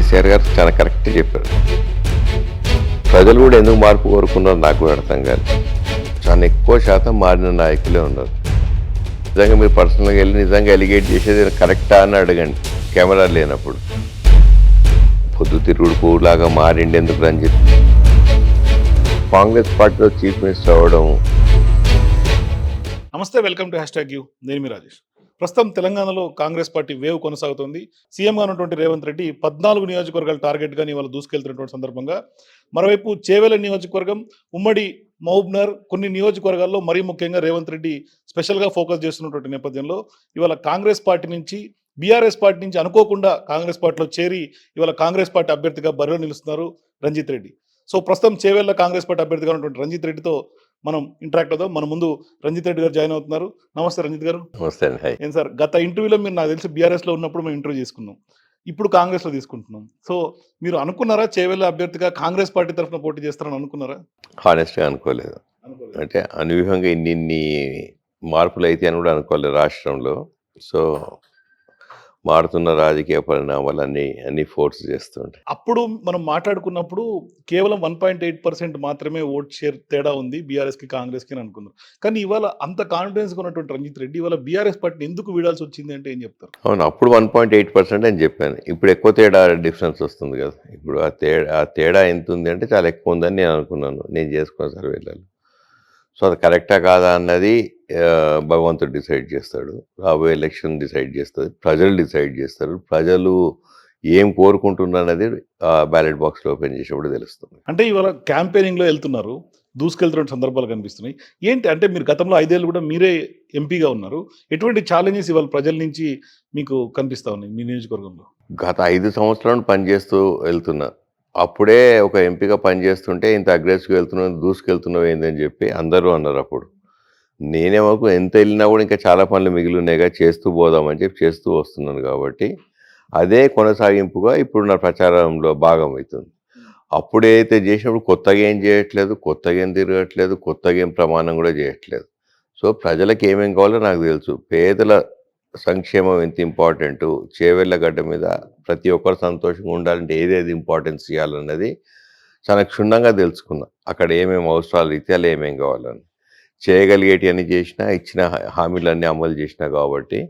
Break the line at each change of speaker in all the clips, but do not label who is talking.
కేసీఆర్ గారు చాలా కరెక్ట్ చెప్పారు. ప్రజలు కూడా ఎందుకు మార్పు కోరుకున్నారు నాకు అర్థం కాదు. చాలా ఎక్కువ శాతం మారిన నాయకులే ఉన్నారు. నిజంగా మీరు పర్సనల్గా వెళ్ళి నిజంగా ఎలిగేట్ చేసేది కరెక్టా అని అడగండి. కెమెరా లేనప్పుడు. పొద్దు తిరుగుడు పువ్వులాగా మారిండి ఎందుకు అని చెప్పి కాంగ్రెస్ పార్టీలో చీఫ్ మినిస్టర్ అవ్వడం.
నమస్తే welcome to hashtag you. నేను మీ రాజేష్. ప్రస్తుతం తెలంగాణలో కాంగ్రెస్ పార్టీ వేవ్ కొనసాగుతోంది. సీఎంగా ఉన్నటువంటి రేవంత్ రెడ్డి పద్నాలుగు నియోజకవర్గాలు టార్గెట్గా ఇవాళ దూసుకెళ్తున్నటువంటి సందర్భంగా. మరోవైపు చేవెల నియోజకవర్గం ఉమ్మడి మహబూబ్నగర్ కొన్ని నియోజకవర్గాల్లో మరీ ముఖ్యంగా రేవంత్ రెడ్డి స్పెషల్గా ఫోకస్ చేస్తున్నటువంటి నేపథ్యంలో ఇవాళ కాంగ్రెస్ పార్టీ నుంచి బీఆర్ఎస్ పార్టీ నుంచి అనుకోకుండా కాంగ్రెస్ పార్టీలో చేరి ఇవాళ కాంగ్రెస్ పార్టీ అభ్యర్థిగా బరిలో నిలుస్తున్నారు రంజిత్ రెడ్డి. సో ప్రస్తుతం చేవేళ్ళ కాంగ్రెస్ పార్టీ అభ్యర్థిగా ఉన్నటువంటి రంజిత్ రెడ్డితో మనం ఇంటరాక్ట్ అవుదాం. మన ముందు రంజిత్ రెడ్డి గారు జాయిన్ అవుతున్నారు. నమస్తే రంజిత్ గారు.
నమస్తే
ఏం సార్ గత ఇంటర్వ్యూలో మీరు నాకు తెలిసి బీఆర్ఎస్లో ఉన్నప్పుడు మేము ఇంటర్వ్యూ చేసుకున్నాం. ఇప్పుడు కాంగ్రెస్లో తీసుకుంటున్నాం. సో మీరు అనుకున్నారా చేవెళ్ళ అభ్యర్థిగా కాంగ్రెస్ పార్టీ తరఫున పోటీ చేస్తారని అనుకున్నారా?
హానెస్ట్గా అనుకోలేదు. అంటే అనూహ్యంగా ఇన్ని ఇన్ని మార్పులు అయితే అని కూడా అనుకోలేదు రాష్ట్రంలో. సో మారుతున్న రాజకీయ పరిణామాలు అన్ని అన్ని ఫోర్స్ చేస్తుంటాయి
అప్పుడు మనం మాట్లాడుకున్నప్పుడు కేవలం వన్ పాయింట్ ఎయిట్ పర్సెంట్ మాత్రమే ఓట్ షేర్ తేడా ఉంది బీఆర్ఎస్కి కాంగ్రెస్కి అని అనుకున్నారు కానీ ఇవాళ అంత కాన్ఫిడెన్స్ ఉన్నటువంటి రంజిత్ రెడ్డి ఇవాళ బీఆర్ఎస్ పార్టీని ఎందుకు వీడాల్సి వచ్చింది అంటే ఏం చెప్తారు?
అవును అప్పుడు వన్ పాయింట్ ఎయిట్ పర్సెంట్ అని చెప్పాను. ఇప్పుడు ఎక్కువ తేడా డిఫరెన్స్ వస్తుంది కదా. ఇప్పుడు ఆ తేడా ఆ తేడా ఎంత ఉంది అంటే చాలా ఎక్కువ ఉందని నేను అనుకున్నాను. నేను చేసుకున్న సర్వేలలో. సో అది కరెక్టా కాదా అన్నది భగవంతుడు డిసైడ్ చేస్తాడు. రాబోయే ఎలక్షన్ డిసైడ్ చేస్తుంది. ప్రజలు డిసైడ్ చేస్తారు. ప్రజలు ఏం కోరుకుంటున్నారు అనేది బ్యాలెట్ బాక్స్లో ఓపెన్ చేసినప్పుడు తెలుస్తుంది.
అంటే ఇవాళ క్యాంపెయినింగ్లో వెళ్తున్నారు. దూసుకెళ్తున్న సందర్భాలు కనిపిస్తున్నాయి. ఏంటి అంటే మీరు గతంలో ఐదేళ్ళు కూడా మీరే ఎంపీగా ఉన్నారు. ఎటువంటి ఛాలెంజెస్ ఇవాళ ప్రజల నుంచి మీకు కనిపిస్తా ఉన్నాయి మీ నియోజకవర్గంలో?
గత ఐదు సంవత్సరాలు పనిచేస్తూ వెళ్తున్నా. అప్పుడే ఒక ఎంపీగా పనిచేస్తుంటే ఇంత అగ్రెసివ్గా వెళ్తున్నావు దూసుకెళ్తున్నావు ఏందని చెప్పి అందరూ అన్నారు అప్పుడు. నేనేమో ఎంత వెళ్ళినా కూడా ఇంకా చాలా పనులు మిగిలి ఉన్నాయిగా చేస్తూ పోదామని చెప్పి చేస్తూ వస్తున్నాను కాబట్టి అదే కొనసాగింపుగా ఇప్పుడు నా ప్రచారంలో భాగం అవుతుంది. అప్పుడైతే చేసినప్పుడు కొత్తగా ఏం చేయట్లేదు కొత్తగా ఏం తిరగట్లేదు కొత్తగా ఏం ప్రమాణం కూడా చేయట్లేదు. సో ప్రజలకు ఏమేం కావాలో నాకు తెలుసు. పేదల సంక్షేమం ఎంత ఇంపార్టెంట్? చేవెళ్ళ గడ్డ మీద ప్రతి ఒక్కరు సంతోషంగా ఉండాలంటే ఏదేది ఇంపార్టెన్స్ ఇవ్వాలన్నది చాలా క్షుణ్ణంగా తెలుసుకున్నా. అక్కడ ఏమేమి అవసరాలు రీత్యాలు ఏమేమి కావాలని. చేయగలిగేటి అన్ని చేసినా ఇచ్చిన హామీలన్నీ అమలు చేసినా కాబట్టి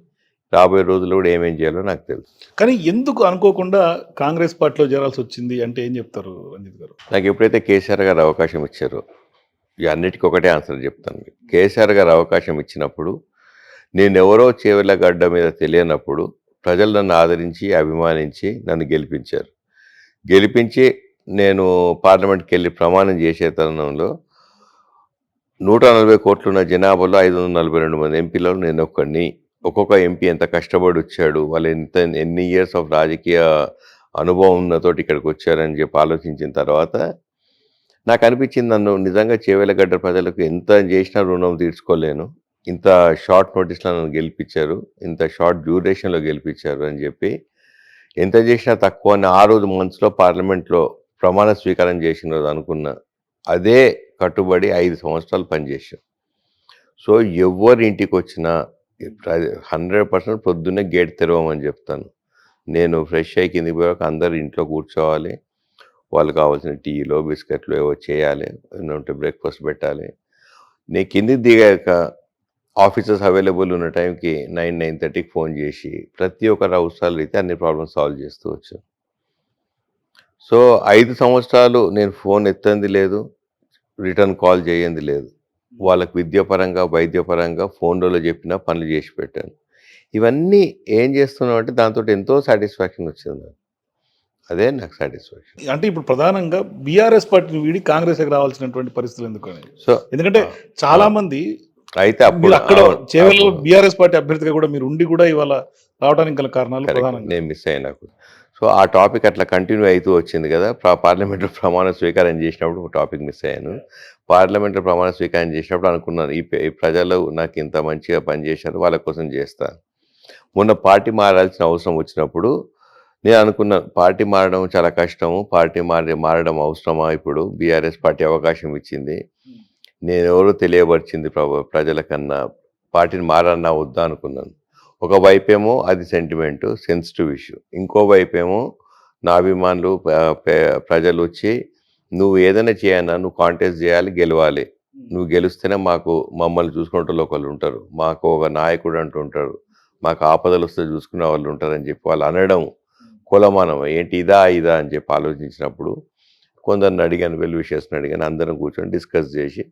రాబోయే రోజుల్లో కూడా ఏమేం చేయాలో నాకు తెలుసు.
కానీ ఎందుకు అనుకోకుండా కాంగ్రెస్ పార్టీలో చేరాల్సి వచ్చింది అంటే ఏం చెప్తారు రంజిత్ గారు?
నాకు ఎప్పుడైతే కేసీఆర్ గారు అవకాశం ఇచ్చారో ఇక అన్నిటికీ ఒకటే ఆన్సర్ చెప్తాను మీకు. కేసీఆర్ గారు అవకాశం ఇచ్చినప్పుడు నేను ఎవరో చేవెళ్ళ గడ్డ మీద తెలియనప్పుడు ప్రజలు నన్ను ఆదరించి అభిమానించి నన్ను గెలిపించారు. గెలిపించి నేను పార్లమెంట్కి వెళ్ళి ప్రమాణం చేసే తరుణంలో నూట నలభై కోట్లున్న జనాభాలో ఐదు వందల నలభై రెండు మంది ఎంపీలలో నేను ఒక్కడిని. ఒక్కొక్క ఎంపీ ఎంత కష్టపడి వచ్చాడు వాళ్ళు ఎంత ఎన్ని ఇయర్స్ ఆఫ్ రాజకీయ అనుభవం ఉన్నతోటి ఇక్కడికి వచ్చారని చెప్పి ఆలోచించిన తర్వాత నాకు అనిపించింది నన్ను నిజంగా చేవేలగడ్డ ప్రజలకు ఎంత చేసినా రుణం తీర్చుకోలేను. ఇంత షార్ట్ నోటీస్లో నన్ను గెలిపించారు ఇంత షార్ట్ డ్యూరేషన్లో గెలిపించారు అని చెప్పి ఎంత చేసినా తక్కువ అని ఆ రోజు మనసులో పార్లమెంట్లో ప్రమాణ స్వీకారం చేసిన రోజు అనుకున్నా. అదే కట్టుబడి ఐదు సంవత్సరాలు పనిచేశాం సో ఎవరి ఇంటికి వచ్చినా హండ్రెడ్ పర్సెంట్ పొద్దున్నే గేట్ తెరవమని చెప్తాను. నేను ఫ్రెష్ అయ్యి కిందికి పోయాక అందరు ఇంట్లో కూర్చోవాలి. వాళ్ళు కావాల్సిన టీలో బిస్కెట్లు ఏవో చేయాలి. ఉంటే బ్రేక్ఫాస్ట్ పెట్టాలి. నేను కిందికి దిగాక ఆఫీసర్స్ అవైలబుల్ ఉన్న టైంకి నైన్ నైన్ థర్టీకి ఫోన్ చేసి ప్రతి ఒక్కరి అవసరాలు అయితే అన్ని ప్రాబ్లమ్స్ సాల్వ్ చేస్తూ వచ్చాను. సో ఐదు సంవత్సరాలు నేను ఫోన్ ఎత్తంది లేదు రిటర్న్ కాల్ చేయంది లేదు. వాళ్ళకి విద్యాపరంగా వైద్యపరంగా ఫోన్లలో చెప్పిన పనులు చేసి పెట్టాను. ఇవన్నీ ఏం చేస్తున్నాం అంటే దాంతో ఎంతో సాటిస్ఫాక్షన్ వచ్చింది. నాకు అదే నాకు సాటిస్ఫాక్షన్.
అంటే ఇప్పుడు ప్రధానంగా బీఆర్ఎస్ పార్టీని వీడి కాంగ్రెస్ రావాల్సినటువంటి పరిస్థితులు ఎందుకు
సో
ఎందుకంటే చాలా మంది
అయితే అప్పుడు
అక్కడ
అప్పుడు
బీఆర్ఎస్ పార్టీ అభ్యర్థిగా కూడా మీరు ఉండి కూడా ఇవాళ రావడానికి గల కారణాలు
నేను మిస్ అయినా సో ఆ టాపిక్ అట్లా కంటిన్యూ అవుతూ వచ్చింది కదా. పార్లమెంట్లో ప్రమాణ స్వీకారం చేసినప్పుడు టాపిక్ మిస్ అయ్యాను. పార్లమెంట్లో ప్రమాణ స్వీకారం చేసినప్పుడు అనుకున్నాను ఈ ప్రజలు నాకు ఇంత మంచిగా పనిచేశారు వాళ్ళ కోసం చేస్తాను మొన్న పార్టీ మారాల్సిన అవసరం వచ్చినప్పుడు నేను అనుకున్నాను పార్టీ మారడం చాలా కష్టము పార్టీ మారి మారడం అవసరమా ఇప్పుడు? బీఆర్ఎస్ పార్టీ అవకాశం ఇచ్చింది. నేను ఎవరో తెలియపరిచింది ప్రభు ప్రజలకన్నా పార్టీని మారన్నా వద్దా అనుకున్నాను. ఒక వైపేమో అది సెంటిమెంట్ సెన్సిటివ్ ఇష్యూ ఇంకో వైపేమో నా అభిమానులు ప్రజలు వచ్చి నువ్వు ఏదైనా చేయన్నా నువ్వు కాంటెస్ట్ చేయాలి గెలవాలి. నువ్వు గెలిస్తేనే మాకు మమ్మల్ని చూసుకునే ఒకళ్ళు ఉంటారు. మాకు ఒక నాయకుడు అంటూ ఉంటారు. మాకు ఆపదలు వస్తే చూసుకునే వాళ్ళు ఉంటారని చెప్పి వాళ్ళు అనడం కులమానం. ఏంటి ఇదా ఇదా అని చెప్పి ఆలోచించినప్పుడు కొందరిని అడిగాను వెల్ విషయస్ని అడిగాను అందరం కూర్చొని డిస్కస్ చేసి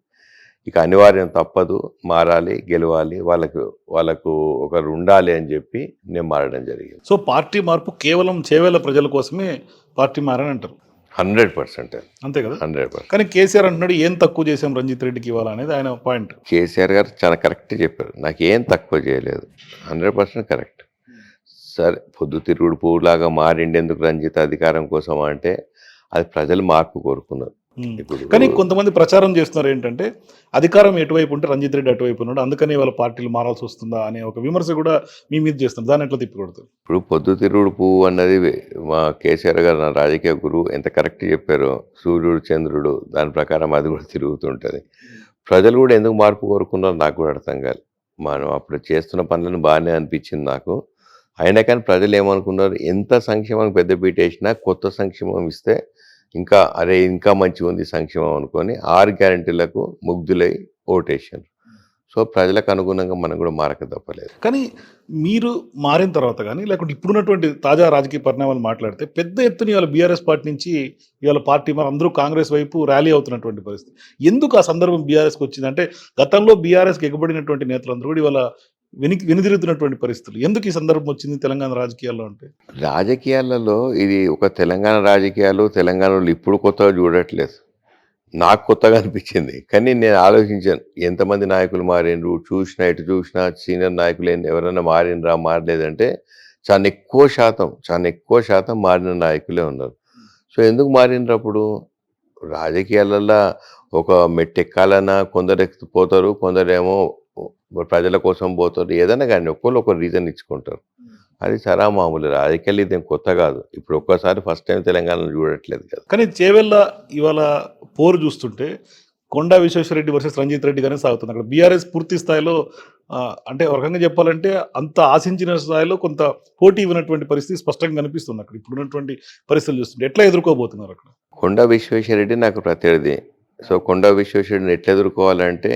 ఇక అనివార్యం తప్పదు. మారాలి గెలవాలి. వాళ్ళకు వాళ్ళకు ఒకరు ఉండాలి అని చెప్పి నేను మారడం జరిగింది.
సో పార్టీ మార్పు కేవలం చేవేల ప్రజల కోసమే పార్టీ మారని అంటారు?
Hundred percent.
అంతే కదా?
Hundred percent.
కానీ కేసీఆర్ అంటున్నాడు ఏం తక్కువ చేసాం రంజిత్ రెడ్డికి ఇవ్వాలా అనేది ఆయన పాయింట్.
కేసీఆర్ గారు చాలా కరెక్ట్ చెప్పారు. నాకు ఏం తక్కువ చేయలేదు. Hundred percent correct. సరే పొద్దుతిరుగుడు పువ్వులాగా మారిండేందుకు రంజిత్ అధికారం కోసం అంటే అది ప్రజలు మార్పు కోరుకున్నారు.
కానీ కొంతమంది ప్రచారం చేస్తున్నారు ఏంటంటే అధికారం ఎటువైపు ఉంటే రంజిత్ రెడ్డి అటువైపు ఉన్నాడు అందుకని వాళ్ళ పార్టీలు మారాల్సి వస్తుందా అనే ఒక విమర్శ కూడా మీ మీద చేస్తున్నారు. దాన్ని ఎట్లా తిప్పికొడుతుంది
ఇప్పుడు పొద్దుతిరుగుడు పువ్వు అన్నది మా కేసీఆర్ గారు నా రాజకీయ గురువు ఎంత కరెక్ట్ చెప్పారో సూర్యుడు చంద్రుడు దాని ప్రకారం అది కూడా తిరుగుతుంటుంది. ప్రజలు కూడా ఎందుకు మార్పు కోరుకున్నారో నాకు కూడా అర్థం కాదు. మనం అప్పుడు చేస్తున్న పనులను బాగానే అనిపించింది నాకు. అయినా కానీ ప్రజలు ఏమనుకున్నారు? ఎంత సంక్షేమం పెద్ద వేసినా కొత్త సంక్షేమం ఇస్తే ఇంకా అరే ఇంకా మంచిగా ఉంది సంక్షేమం అనుకొని ఆరు గ్యారంటీలకు ముగ్ధులై ఓటేసారు సో ప్రజలకు అనుగుణంగా మనం కూడా మారక తప్పలేదు.
కానీ మీరు మారిన తర్వాత కానీ లేకుంటే ఇప్పుడున్నటువంటి తాజా రాజకీయ పరిణామాలు మాట్లాడితే పెద్ద ఎత్తున ఇవాళ బీఆర్ఎస్ పార్టీ నుంచి ఇవాళ పార్టీ మరి అందరూ కాంగ్రెస్ వైపు ర్యాలీ అవుతున్నటువంటి పరిస్థితి. ఎందుకు ఆ సందర్భం బీఆర్ఎస్కి వచ్చింది? అంటే గతంలో బీఆర్ఎస్కి ఎగబడినటువంటి నేతలందరూ కూడా ఇవాళ వెనికి వెనుదిరుగుతున్నటువంటి పరిస్థితులు. ఎందుకు ఈ సందర్భం వచ్చింది తెలంగాణ రాజకీయాల్లో అంటే?
రాజకీయాలలో ఇది ఒక తెలంగాణ రాజకీయాలు తెలంగాణలో ఇప్పుడు కొత్తగా చూడట్లేదు. నాకు కొత్తగా అనిపించింది. కానీ నేను ఆలోచించాను ఎంతమంది నాయకులు మారిండ్రు? చూసినా ఇటు చూసినా సీనియర్ నాయకులు ఎవరైనా మారినరా మారలేదంటే చాలా ఎక్కువ శాతం చాలా ఎక్కువ శాతం మారిన నాయకులే ఉన్నారు. సో ఎందుకు మారినరు అప్పుడు? రాజకీయాలలో ఒక మెట్టెక్కాలన్నా కొందరు ఎక్కిపోతారు కొందరేమో ప్రజల కోసం పోతారు ఏదైనా కానీ ఒక్కళ్ళు ఒక రీజన్ ఇచ్చుకుంటారు. అది సరా మామూలు రాజకీయాలు ఇదేం కొత్త కాదు. ఇప్పుడు ఒక్కసారి ఫస్ట్ టైం తెలంగాణలో చూడట్లేదు కదా.
కానీ చేవెళ్ళ ఇవాళ పోరు చూస్తుంటే కొండా విశ్వేశ్వరరెడ్డి వర్సెస్ రంజిత్ రెడ్డి గానే సాగుతుంది. అక్కడ బీఆర్ఎస్ పూర్తి స్థాయిలో అంటే ఒక రకంగా చెప్పాలంటే అంత ఆశించిన స్థాయిలో కొంత పోటీ ఇవ్వనటువంటి పరిస్థితి స్పష్టంగా కనిపిస్తుంది అక్కడ. ఇప్పుడున్నటువంటి పరిస్థితులు చూస్తుంటే ఎట్లా ఎదుర్కోబోతున్నారు అక్కడ?
కొండ విశ్వేశ్వరరెడ్డి నాకు ప్రత్యర్థి. సో కొండ విశ్వేశ్వరరెడ్డిని ఎట్లా ఎదుర్కోవాలంటే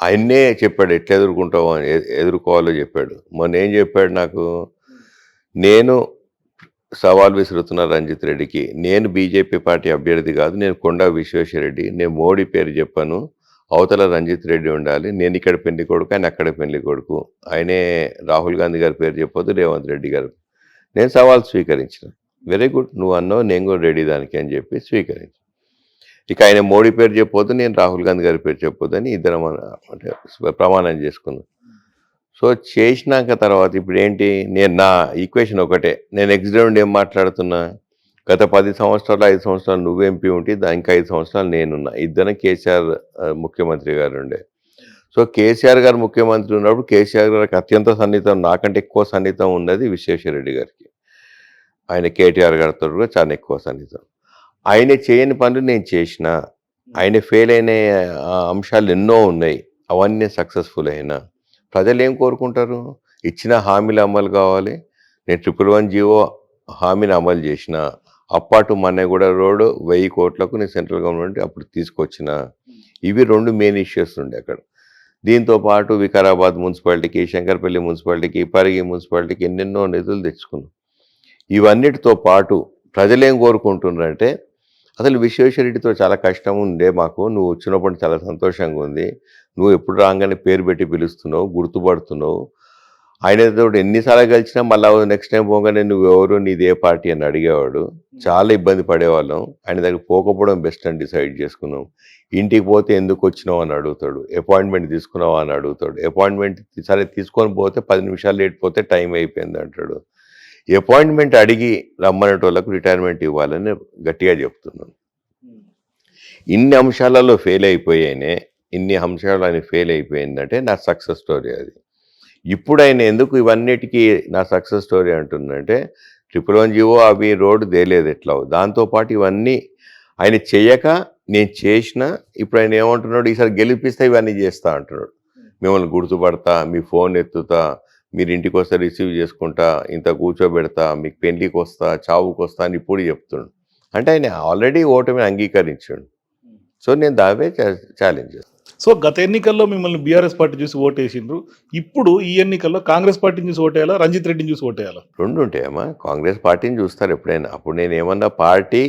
ఆయన్నే చెప్పాడు ఎట్లా ఎదుర్కొంటావు అని ఎదుర్కోవాలో చెప్పాడు. మొన్న ఏం చెప్పాడు నాకు? నేను సవాల్ విసురుతున్న రంజిత్ రెడ్డికి నేను బీజేపీ పార్టీ అభ్యర్థి కాదు నేను కొండా విశ్వేశ్వరరెడ్డి నేను మోడీ పేరు చెప్పాను అవతల రంజిత్ రెడ్డి ఉండాలి నేను ఇక్కడ పెళ్ళి కొడుకు ఆయన అక్కడ పెళ్ళి కొడుకు. ఆయనే రాహుల్ గాంధీ గారి పేరు చెప్పొద్దు రేవంత్ రెడ్డి గారు. నేను సవాల్ స్వీకరించిన. వెరీ గుడ్ నువ్వు అన్నావు నేను కూడా రెడీ దానికి అని చెప్పి స్వీకరించాను. ఇక ఆయన మోడీ పేరు చెప్పొద్దు నేను రాహుల్ గాంధీ గారి పేరు చెప్పొద్దు అని ఇద్దరం అంటే ప్రమాణం చేసుకున్నాం. సో చేసినాక తర్వాత ఇప్పుడు ఏంటి నేను నా ఈక్వేషన్ ఒకటే. నేను ఎగ్జిడెంట్ ఏం మాట్లాడుతున్నా? గత పది సంవత్సరాలు ఐదు సంవత్సరాలు నువ్వు ఎంపీ ఉంటే దానికి ఐదు సంవత్సరాలు నేనున్నా. ఇద్దరం కేసీఆర్ ముఖ్యమంత్రి గారు ఉండే. సో కేసీఆర్ గారు ముఖ్యమంత్రి ఉన్నప్పుడు కేసీఆర్ గారికి అత్యంత సన్నిహితం నాకంటే ఎక్కువ సన్నిహితం ఉన్నది విశ్వేశ్వరరెడ్డి గారికి. ఆయన కేటీఆర్ గారితో కూడా చాలా ఎక్కువ సన్నిహితం. ఆయన చేయని పనులు నేను చేసిన ఆయన ఫెయిల్ అయిన అంశాలు ఎన్నో ఉన్నాయి అవన్నీ సక్సెస్ఫుల్ అయినా. ప్రజలు ఏం కోరుకుంటారు? ఇచ్చిన హామీలు అమలు కావాలి. నేను ట్రిపుల్ వన్ జీవో హామీని అమలు చేసిన అప్పాటు మన్నెగూడ రోడ్డు వెయ్యి కోట్లకు నేను సెంట్రల్ గవర్నమెంట్ అప్పుడు తీసుకొచ్చిన. ఇవి రెండు మెయిన్ ఇష్యూస్ ఉండే అక్కడ. దీంతో పాటు వికారాబాద్ మున్సిపాలిటీకి శంకర్పల్లి మున్సిపాలిటీకి పరిగి మున్సిపాలిటీకి ఎన్నెన్నో నిధులు తెచ్చుకున్నాం. ఇవన్నిటితో పాటు ప్రజలేం కోరుకుంటున్నారంటే అసలు విశ్వేశ్వరరెడ్డితో చాలా కష్టం ఉండే మాకు. నువ్వు వచ్చినప్పుడు చాలా సంతోషంగా ఉంది. నువ్వు ఎప్పుడు రాగానే పేరు పెట్టి పిలుస్తున్నావు గుర్తుపడుతున్నావు. ఆయనతో ఎన్నిసార్లు కలిసినా మళ్ళీ నెక్స్ట్ టైం పోగానే నువ్వు ఎవరు నీది ఏ పార్టీ అని అడిగేవాడు. చాలా ఇబ్బంది పడేవాళ్ళం. ఆయన దగ్గర పోకపోవడం బెస్ట్ అని డిసైడ్ చేసుకున్నాం. ఇంటికి పోతే ఎందుకు వచ్చినావు అని అడుగుతాడు. అపాయింట్మెంట్ తీసుకున్నావా అని అడుగుతాడు. అపాయింట్మెంట్ సరే తీసుకొని పోతే పది నిమిషాలు లేట్ పోతే టైం అయిపోయింది అంటాడు. అపాయింట్మెంట్ అడిగి రమ్మనేటోళ్ళకు రిటైర్మెంట్ ఇవ్వాలని గట్టిగా చెప్తున్నాను. ఇన్ని అంశాలలో ఫెయిల్ అయిపోయానే ఇన్ని అంశాలు ఆయన ఫెయిల్ అయిపోయిందంటే నా సక్సెస్ స్టోరీ అది. ఇప్పుడు ఆయన ఎందుకు ఇవన్నిటికీ నా సక్సెస్ స్టోరీ అంటుందంటే ట్రిపుల్ వన్ జీవో అవి రోడ్డు తేలేదు ఎట్లా దాంతోపాటు ఇవన్నీ ఆయన చేయక నేను చేసిన ఇప్పుడు ఆయన ఏమంటున్నాడు ఈసారి గెలిపిస్తే ఇవన్నీ చేస్తా అంటున్నాడు. మిమ్మల్ని గుర్తుపడతా మీ ఫోన్ ఎత్తుతా మీరు ఇంటికి వస్తా రిసీవ్ చేసుకుంటా ఇంత కూర్చోబెడతా మీకు పెళ్ళికి వస్తా చావుకి వస్తా అని ఇప్పుడు చెప్తుండు. అంటే ఆయన ఆల్రెడీ ఓటమిని అంగీకరించాడు. సో నేను దావే ఛాలెంజ్ చేస్తాను
సో గత ఎన్నికల్లో మిమ్మల్ని బీఆర్ఎస్ పార్టీ చూసి ఓటేసిండ్రు. ఇప్పుడు ఈ ఎన్నికల్లో కాంగ్రెస్ పార్టీని చూసి ఓటేయాలా రంజిత్ రెడ్డిని చూసి ఓటేయాలా?
రెండు ఉంటాయమ్మా కాంగ్రెస్ పార్టీని చూస్తారు ఎప్పుడైనా. అప్పుడు నేను ఏమన్నా పార్టీ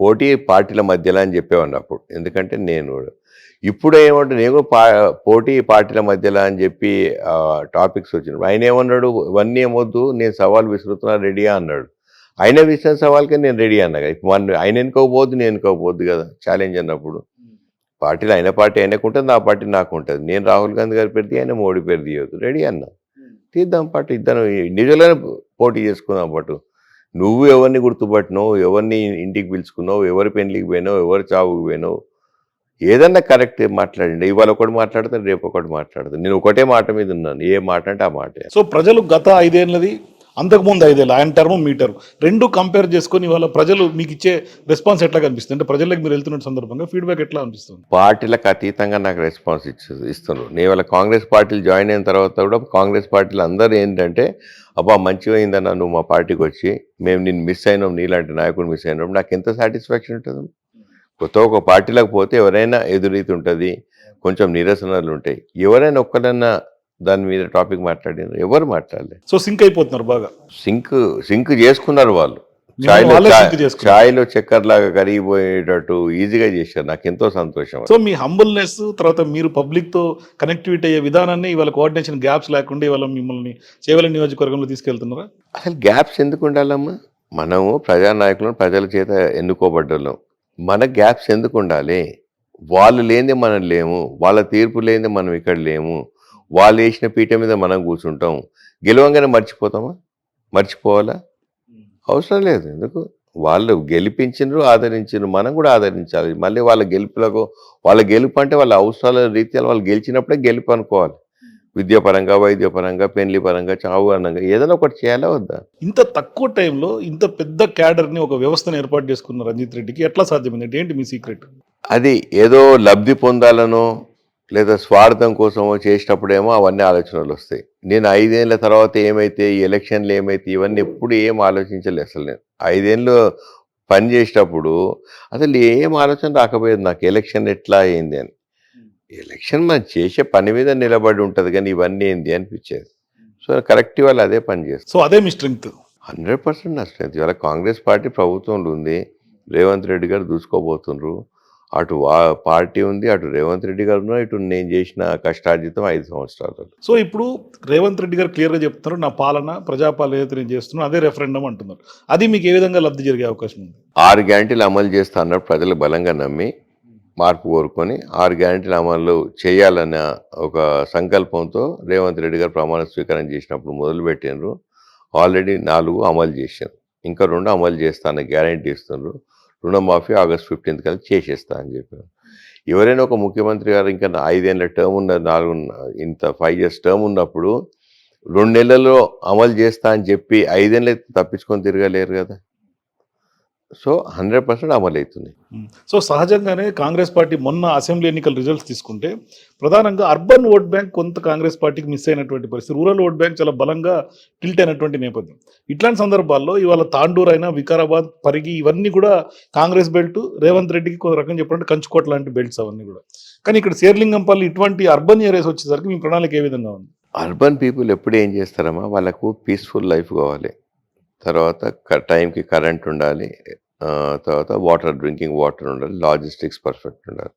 పోటీ పార్టీల మధ్యలో అని చెప్పేవాడిని అప్పుడు. ఎందుకంటే నేను ఇప్పుడు ఏమంటే నేను కూడా పా పోటీ పార్టీల మధ్యలో అని చెప్పి టాపిక్స్ వచ్చినప్పుడు. ఆయన ఏమన్నాడు ఇవన్నీ ఏమొద్దు నేను సవాల్ విసురుతున్నా రెడీయా అన్నాడు. ఆయన విసిన సవాల్కే నేను రెడీ అన్నా కదా. ఇప్పుడు మన ఆయన ఎన్నుకోకపోద్దు నేను ఎన్నుకోకపోద్దు కదా ఛాలెంజ్ అన్నప్పుడు. పార్టీలో ఆయన పార్టీ ఆయనకు ఉంటుంది నా పార్టీ నాకు ఉంటుంది. నేను రాహుల్ గాంధీ గారి పేరు తీయ, ఆయన మోడీ పేరు తీయొద్దు. రెడీ అన్నా. తీద్దాం పాటు ఇద్దరు నిజంగానే పోటీ చేసుకుందాం పాటు. నువ్వు ఎవరిని గుర్తుపట్టినావు? ఎవరిని ఇంటికి పిలుచుకున్నావు? ఎవరి పెళ్ళికి పోయినావు? ఎవరి చావుకి పోయినావు? ఏదన్నా కరెక్ట్ మాట్లాడండి. ఇవాళ ఒకటి మాట్లాడతాను రేపు ఒకటి మాట్లాడతాను నేను ఒకటే మాట మీద ఉన్నాను. ఏ మాట అంటే ఆ మాట.
సో ప్రజలు గత ఐదేళ్ళది అంతకుముందు ఐదేళ్ళు ఆయన టర్మ్ మీ టర్మ్. రెండు కంపేర్ చేసుకొని ఇవాళ ప్రజలు మీకు ఇచ్చే రెస్పాన్స్ ఎట్లా కనిపిస్తుంది? అంటే ప్రజలకు మీరు వెళ్తున్న సందర్భంగా ఫీడ్బ్యాక్ ఎట్లా అనిపిస్తుంది?
పార్టీలకు అతీతంగా నాకు రెస్పాన్స్ ఇచ్చు ఇస్తున్నారు. నేను వాళ్ళ కాంగ్రెస్ పార్టీలు జాయిన్ అయిన తర్వాత కూడా కాంగ్రెస్ పార్టీలు అందరూ ఏంటంటే అబ్బా మంచిగా అయిందన్న నువ్వు మా పార్టీకి వచ్చి మేము నేను మిస్ అయినాం నీలాంటి నాయకుడు మిస్ అయినాం. నాకు ఎంత సాటిస్ఫాక్షన్ ఉంటుంది? కొత్త ఒక పార్టీలకు పోతే ఎవరైనా ఎదురీతి ఉంటుంది కొంచెం నిరసనలు ఉంటాయి. ఎవరైనా ఒక్కడన్నా దాని మీద టాపిక్ మాట్లాడినారు. ఎవరు మాట్లాడలేదు
సో సింక్ అయిపోతున్నారు బాగా.
సింక్ సింక్ చేసుకున్నారు వాళ్ళు. ఛాయ్లో ఛాయ్లో చక్కెరలాగా కరిగిపోయేటట్టు ఈజీగా చేశారు. నాకు ఎంతో సంతోషం
సో మీ హంబుల్నెస్ తర్వాత మీరు పబ్లిక్తో కనెక్టివిటీ అయ్యే విధానాన్ని ఇవాళ కోఆర్డినేషన్ గ్యాప్స్ లేకుండా ఇవాళ మిమ్మల్ని చేవల నియోజకవర్గంలో తీసుకెళ్తున్నారా?
అసలు గ్యాప్స్ ఎందుకు ఉండాలమ్మా? మనము ప్రజానాయకులను ప్రజల చేత ఎన్నుకోబడ్డాం మన గ్యాప్స్ ఎందుకు ఉండాలి? వాళ్ళు లేనిదే మనం లేము. వాళ్ళ తీర్పు లేనిదే మనం ఇక్కడ లేము. వాళ్ళు వేసిన పీట మీద మనం కూర్చుంటాం. గెలవంగానే మర్చిపోతామా? మర్చిపోవాలా? అవసరం లేదు. ఎందుకు? వాళ్ళు గెలిపించిండ్రు ఆదరించిండ్రు మనం కూడా ఆదరించాలి. మళ్ళీ వాళ్ళ గెలుపులకు వాళ్ళ గెలుపు అంటే వాళ్ళ అవసరాల రీత్యా వాళ్ళు గెలిచినప్పుడే గెలుపు అనుకోవాలి. విద్యాపరంగా వైద్యపరంగా పెళ్ళి పరంగా చావు అనంగా ఏదైనా ఒకటి చేయాలా వద్దా?
ఇంత తక్కువ టైంలో ఇంత పెద్ద క్యాడర్ని ఒక వ్యవస్థను ఏర్పాటు చేసుకున్న రంజిత్ రెడ్డికి ఎట్లా సాధ్యమైంది? ఏంటి మీ సీక్రెట్?
అది ఏదో లబ్ధి పొందాలనో లేదా స్వార్థం కోసమో చేసేటప్పుడేమో అవన్నీ ఆలోచనలు వస్తాయి. నేను ఐదేళ్ళ తర్వాత ఏమైతే ఈ ఎలక్షన్లు ఏమైతే ఇవన్నీ ఎప్పుడు ఏం ఆలోచించలేదు అసలు నేను. ఐదేళ్ళు పని చేసేటప్పుడు అసలు ఏం ఆలోచన రాకపోయేది నాకు ఎలక్షన్ ఎట్లా అయింది అని. ఎలక్షన్ మనం చేసే పని మీద నిలబడి ఉంటుంది కానీ ఇవన్నీ ఏంది అనిపించేది. సో కరెక్ట్ వాళ్ళు అదే పని చేస్తారు
సో అదే మీ స్ట్రెంగ్త్.
హండ్రెడ్ పర్సెంట్ నా స్ట్రెంత్ ఇవాళ కాంగ్రెస్ పార్టీ ప్రభుత్వంలో ఉంది. రేవంత్ రెడ్డి గారు దూసుకోబోతుండ్రు అటు పార్టీ ఉంది అటు రేవంత్ రెడ్డి గారు ఉన్నారు ఇటు నేను చేసిన కష్టార్జితం ఐదు సంవత్సరాలు.
సో ఇప్పుడు రేవంత్ రెడ్డి గారు క్లియర్గా చెప్తున్నారు నా పాలన ప్రజాపాలన ఏదైతే నేను చేస్తున్నాను అదే రెఫరెండం అంటున్నారు. అది మీకు ఏ విధంగా లబ్ధి జరిగే అవకాశం ఉంది?
ఆరు గ్యారంటీలు అమలు చేస్తా అన్నప్పుడు ప్రజలు బలంగా నమ్మి మార్పు కోరుకొని ఆరు గ్యారంటీలు అమలు చేయాలన్న ఒక సంకల్పంతో రేవంత్ రెడ్డి గారు ప్రమాణ స్వీకారం చేసినప్పుడు మొదలుపెట్టినారు ఆల్రెడీ నాలుగు అమలు చేశారు. ఇంకా రెండు అమలు చేస్తానని గ్యారంటీ ఇస్తున్నారు రుణమాఫీ ఆగస్ట్ ఫిఫ్టీన్త్ కల్లా చేసేస్తా అని చెప్పారు. ఎవరైనా ఒక ముఖ్యమంత్రి గారు ఇంకా ఐదేళ్ళ టర్మ్ ఉన్న నాలుగు ఇంత ఫైవ్ ఇయర్స్ టర్మ్ ఉన్నప్పుడు రెండు నెలల్లో అమలు చేస్తా అని చెప్పి ఐదేళ్ళు తప్పించుకొని తిరగలేరు కదా. సో హండ్రెడ్ పర్సెంట్ అమలు అవుతుంది
సో సహజంగానే కాంగ్రెస్ పార్టీ మొన్న అసెంబ్లీ ఎన్నికల రిజల్ట్స్ తీసుకుంటే ప్రధానంగా అర్బన్ ఓట్ బ్యాంక్ కొంత కాంగ్రెస్ పార్టీకి మిస్ అయినటువంటి పరిస్థితి. రూరల్ ఓట్ బ్యాంక్ చాలా బలంగా టిల్ట్ అయినటువంటి నేపథ్యం. ఇట్లాంటి సందర్భాల్లో ఇవాళ తాండూర్ అయినా వికారాబాద్ పరిగి ఇవన్నీ కూడా కాంగ్రెస్ బెల్ట్ రేవంత్ రెడ్డికి కొంత రకం చెప్పాలంటే కంచుకోట లాంటి బెల్ట్స్ అవన్నీ కూడా. కానీ ఇక్కడ శేర్లింగంపల్లి ఇటువంటి అర్బన్ ఏరియాస్ వచ్చేసరికి మీ ప్రణాళిక ఏ విధంగా ఉంది?
అర్బన్ పీపుల్ ఎప్పుడు ఏం చేస్తారమ్మా? వాళ్ళకు పీస్ఫుల్ లైఫ్ కావాలి. తర్వాత టైంకి కరెంట్ ఉండాలి. తర్వాత వాటర్ డ్రింకింగ్ వాటర్ ఉండాలి లాజిస్టిక్స్ పర్ఫెక్ట్ ఉండాలి.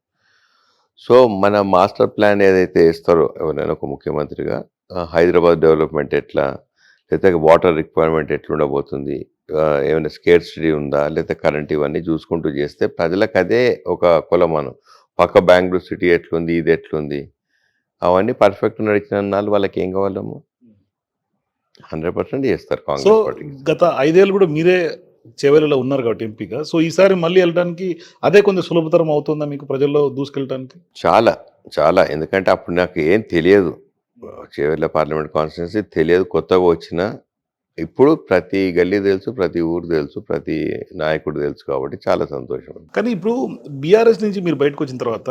సో మన మాస్టర్ ప్లాన్ ఏదైతే ఇస్తారో ఎవరైనా ఒక ముఖ్యమంత్రిగా హైదరాబాద్ డెవలప్మెంట్ ఎట్లా లేకపోతే వాటర్ రిక్వైర్మెంట్ ఎట్లా ఉండబోతుంది ఆ, ఏమైనా స్కేర్సిటీ ఉందా లేకపోతే కరెంట్ ఇవన్నీ చూసుకుంటూ చేస్తే ప్రజలకు అదే ఒక కొలమానం పక్క బెంగళూరు సిటీ ఎట్లుంది ఇది ఎట్లుంది అవన్నీ పర్ఫెక్ట్ నడిచిన నాళ్ళు వాళ్ళకి ఏం కావాలమ్మా? హండ్రెడ్ పర్సెంట్ చేస్తారు కాంగ్రెస్ పార్టీకి.
గత ఐదేళ్ళు కూడా మీరే చేవెలలో ఉన్నారు కాబట్టి ఎంపీగా. సో ఈసారి మళ్ళీ వెళ్ళడానికి అదే కొంచెం సులభతరం అవుతుందా మీకు ప్రజల్లో దూసుకెళ్ళడానికి
చాలా చాలా. ఎందుకంటే అప్పుడు నాకు ఏం తెలియదు. చేవెళ్ళ పార్లమెంట్ కాన్స్టిట్యున్సీ తెలియదు కొత్తగా వచ్చిన. ఇప్పుడు ప్రతి గల్లీ తెలుసు ప్రతి ఊరు తెలుసు ప్రతి నాయకుడు తెలుసు కాబట్టి చాలా సంతోషం.
కానీ ఇప్పుడు బీఆర్ఎస్ నుంచి మీరు బయటకు వచ్చిన తర్వాత